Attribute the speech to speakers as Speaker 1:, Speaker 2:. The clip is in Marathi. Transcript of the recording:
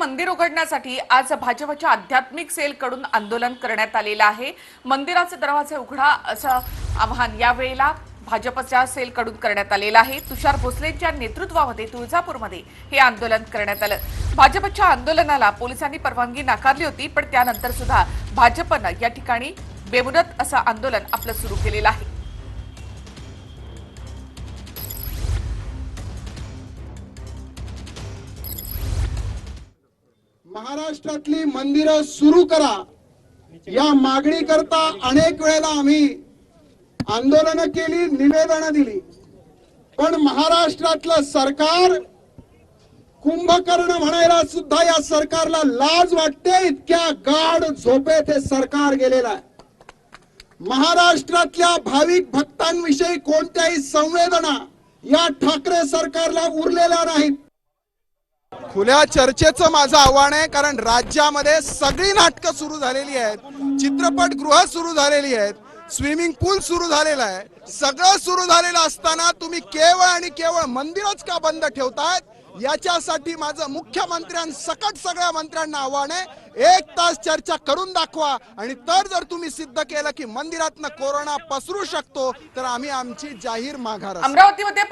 Speaker 1: मंदिर उघडण्यासाठी आज भाजपच्या आध्यात्मिक सेलकडून आंदोलन करण्यात आलेलं आहे. मंदिराचे दरवाजे उघडा असं आवाहन यावेळेला भाजपच्या सेलकडून करण्यात आलेलं आहे. तुषार भोसलेंच्या नेतृत्वामध्ये तुळजापूरमध्ये हे आंदोलन करण्यात आलं. भाजपच्या आंदोलनाला पोलिसांनी परवानगी नाकारली होती पण त्यानंतर सुद्धा भाजपनं या ठिकाणी बेमुदत असं आंदोलन आपलं सुरू केलेलं आहे.
Speaker 2: महाराष्ट्रातली मंदिरं सुरू करा. या मागणी करता अनेक वेळेला आम्ही आंदोलन केली निवेदन दिली. पण महाराष्ट्रातलं सरकार कुंभकर्ण म्हणायला सुद्धा या सरकारला लाज वाटते इतक्या गाढ झोपेत हे सरकार गेलेलं आहे. महाराष्ट्रातल्या भाविक भक्तांविषयी कोणत्याही संवेदना या ठाकरे सरकारला उरलेल्या नाहीत.
Speaker 3: खुल्या चर्चेचं माझं आव्हान आहे कारण राज्यामध्ये सगळी नाटकं सुरू झालेली आहेत. चित्रपटगृह सुरू झालेली आहेत. स्विमिंग पूल सुरू झालेला आहे. सगळं सुरू झालेलं असताना तुम्ही केवळ आणि केवळ मंदिरच का बंद ठेवतायत? याच्यासाठी माझं मुख्यमंत्र्यांसकट सगळ्या मंत्र्यांना आव्हान आहे. एक तास चर्चा करून दाखवा. आणि तर जर तुम्ही सिद्ध केलं की मंदिरातनं कोरोना पसरू शकतो तर आम्ही आमची जाहीर माघार
Speaker 1: अमरावतीमध्ये